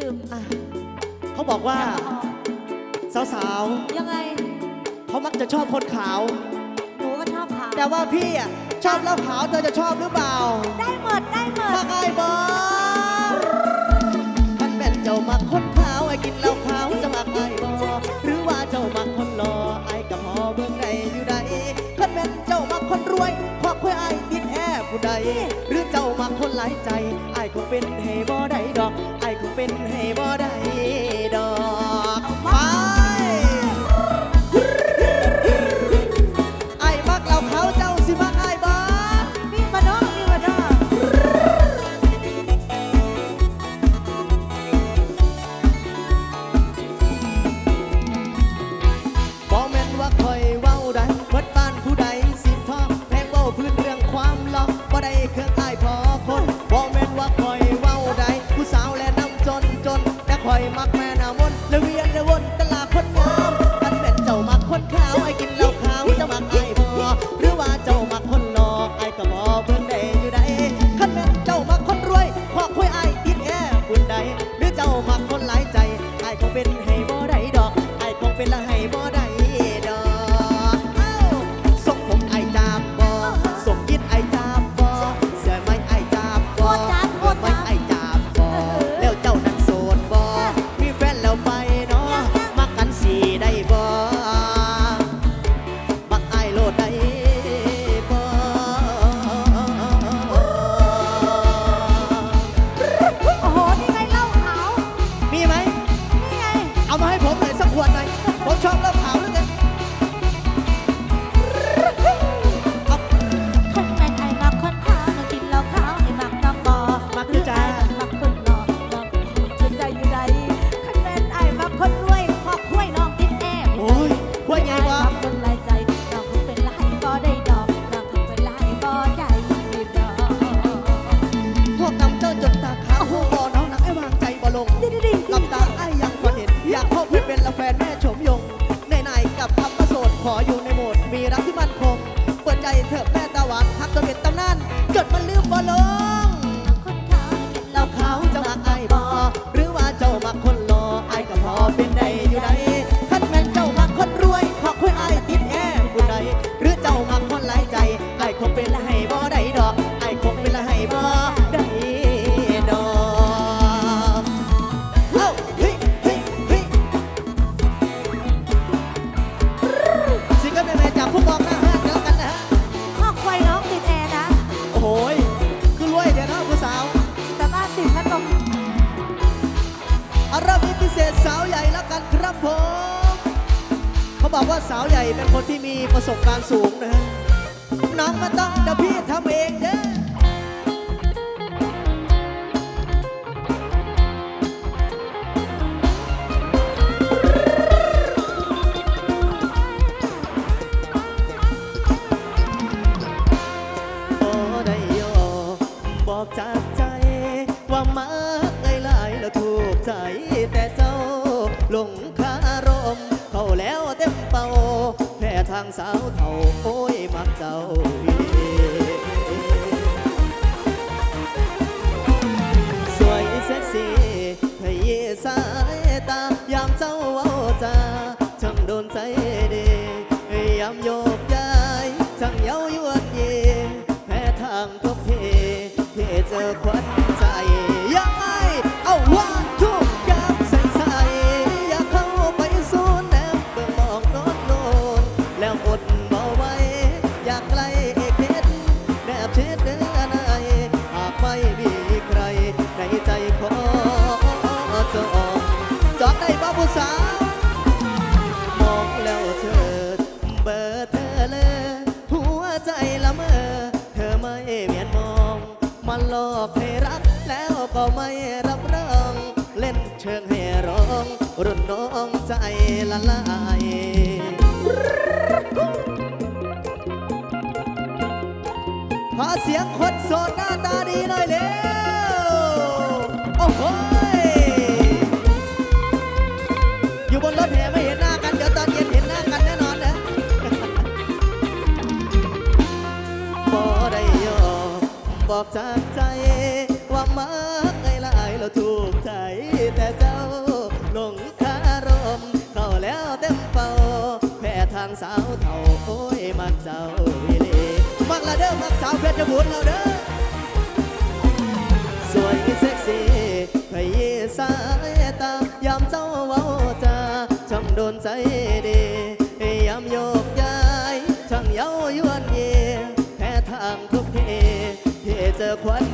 ดื่มอะเขาบอกว่า สาวยังไง ๆเขามักจะชอบคนขาว หนูก็ชอบขาวแต่ว่าพี่อะชอบแล้วขาวเธอจะชอบหรือเปล่าได้หมดได้หมด มาไอ้บอสมันแม่นเจ้ามักคนขาวไอ้กินแล้วขาวจะมักไอ้บอสหรือว่าเจ้ามักคนหล่อไอ้กับพอเบื้องในอยู่ใดมันแม่นเจ้ามักคนรวยพอคุยไอ้ติดแอบผู้ใดหรือเจ้ามักคนหลายใจไอ้ก็เป็นเฮบอได้ดอก เป็นให้บ่ ผู้สาวมองแล้วเธอเบอร์เธอเลยหัวใจละเมอเธอไม่เมียนมองมันหลอกให้รักแล้วก็ไม่รับรอง เล่นเชิงให้ร้อง รุนน้องใจละลายขาเสียงคนโสดหน้าตาดีหน่อยเลยาวเพชรบุรีเราเด้อ สวยเซ็กซี่ขยี้สายตายามเจ้าเว้าจาช่างโดนใจดียามโยกย้ายช่างเย้ายวนเยีแพ้ทางทุกทีที่เจอควัน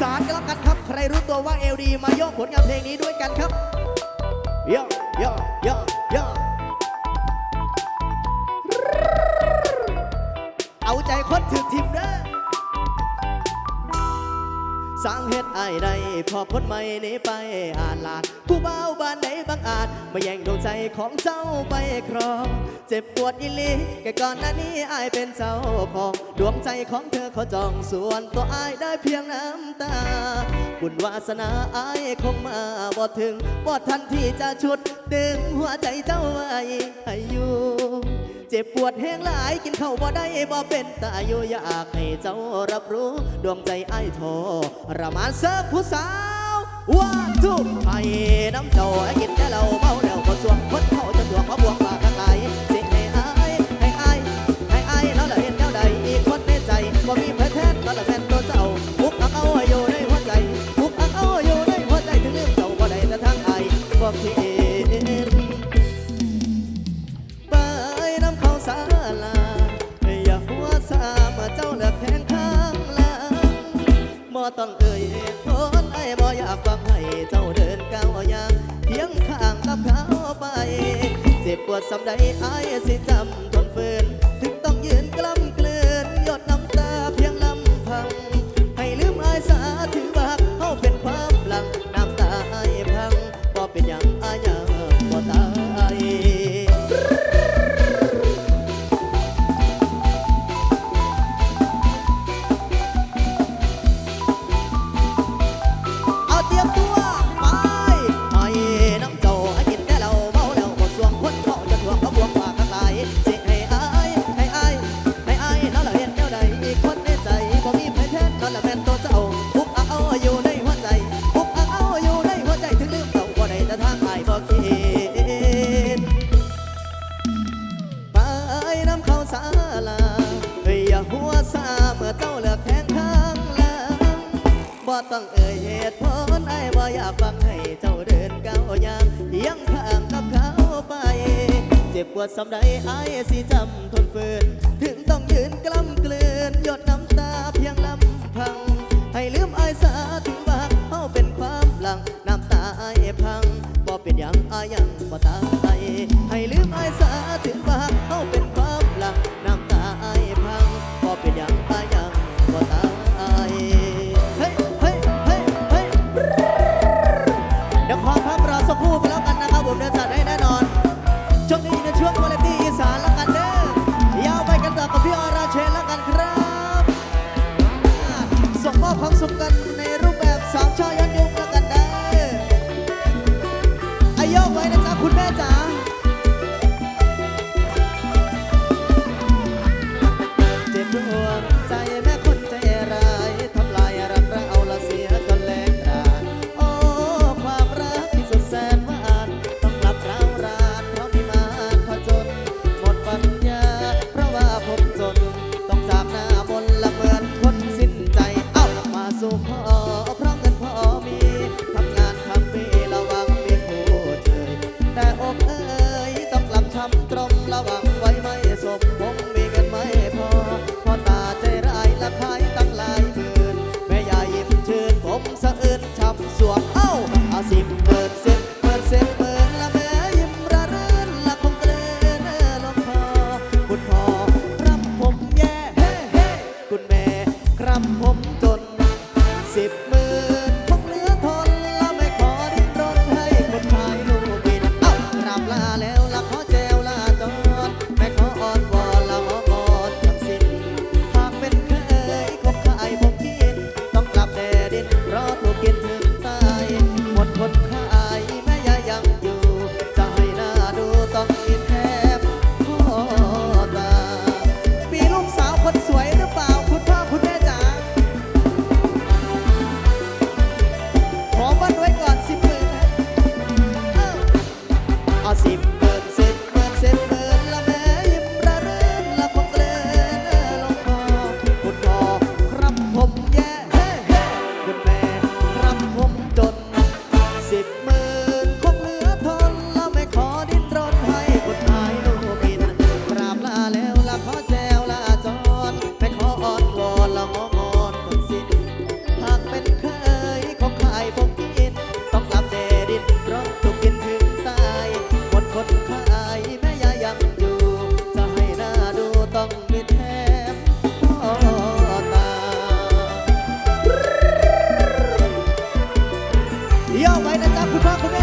สานกันแล้วกันครับ ใครรู้ตัวว่าเอลดีมาโยกผลงานเพลงนี้ด้วยกันครับโยโยโยโยเอาใจคนถือทิมเด้อ ร้างเฮ็ดไอ้ายได้พอคนใหม่นี้ไปอ่านลาดผู้เบาบ้านไหนบางอาจมาแย่งดวงใจของเจ้าไปครอง เจ็บปวดอีลีแก่ก่อนหน้านี้อายเป็นเจ้าของดวงใจของเธอเขาจองส่วนตัวอายได้เพียงน้ำตา บุญวาสนาอายคงมาบ่ถึงบ่ทันที่จะชุดดึงหัวใจเจ้าไว้ให้อยู่ เจ็บปวดแห้งหลายกินเข้าบ่ได้บ่เป็นตาอยู่อยากให้เจ้ารับรู้ ดวงใจไอ้ายโทรมานเสิร์ฟผู้สาวว่าจุ๊บให้น้ำเจ้ากินแต่เราเมาแล้วก็สวงคนเขาจะตัวเขาบวกปากกันไหลสิให้อายให้อายให้อายแล้วละเห็นแนวใดอีกคนในใจบ่มีเพื่อนแทนก็ละแม่นตัว วดสำใดไอ้สิจำทนฝืนถึงต้องยืนกล้ำเกลือนหยดน้ำตาเพียงลำพัง ให้ลืมไอ้สาถึงว่าเฮาเป็นความหลัง น้ำตาไอ้พังบ่เป็นอย่างอายังบ่ตาย the man. โยกไปนะจ๊ะคุณพ่อคุณแม่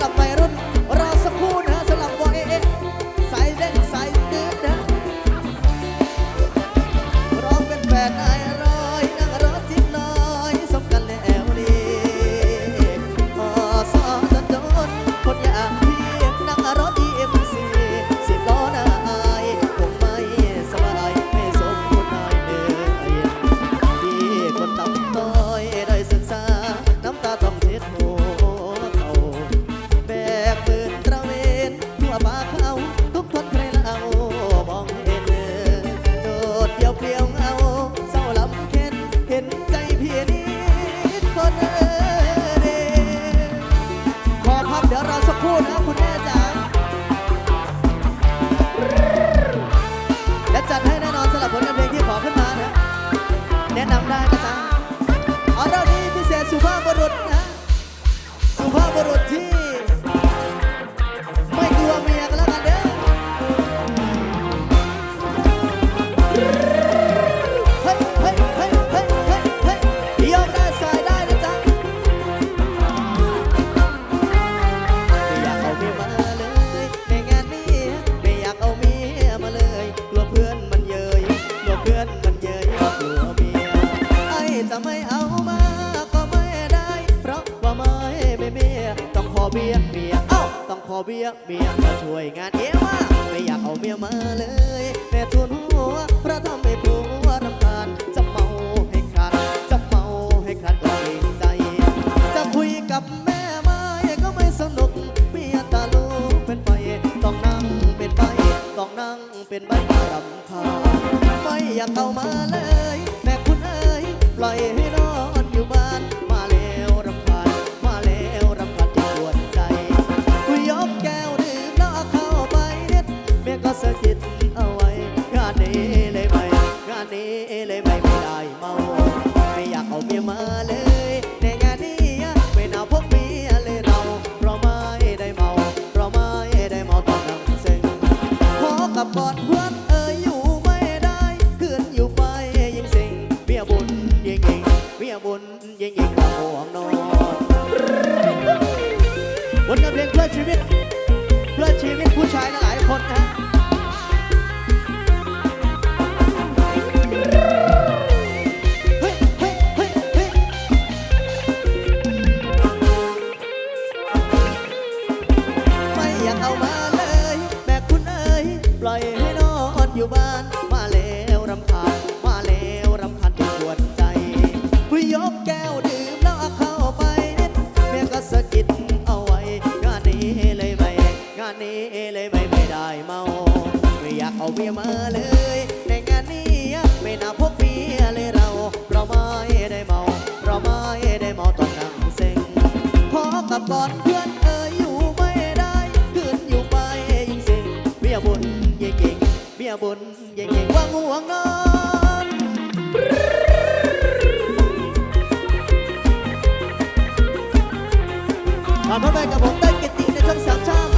la perra. Numero 10. เบียเบียเอ้าต้องขอเบียเบียมาช่วยงานเอว่าไม่อยากเอาเบียมาเลยแม่ทุนหัวเพราะทำให้ผัวรำคาญจะเมาให้ขาดจะเมาให้ขาดก็เกรใจ จะคุยกับแม่ไม่ก็ไม่สนุกเมียตาลูกเป็นไฟต้องนั่งเป็นใบต้องนั่งเป็นใบรำคาญไม่อยากเอามาเลย แม่คุณเอ้ยปล่อยให้น้อง ชายหลายคนนะ ได้เมาไม่อยากเอาเบียมาเลย ในงานนี้ไม่น่าพกเบียเลยเราเราไม่ได้เมา เราไม่ได้เมาต้องนั่งเซ็งพอกับกอนเพื่อนเอ่ยอยู่ไม่ได้ขึ้นอยู่ไปยิ่งเซ็งเบียบุญยิ่งเก่งเบียบุญยิ่งเก่งว่างห่วงนอนมาพบกับผมได้นกิติในช่องสามชา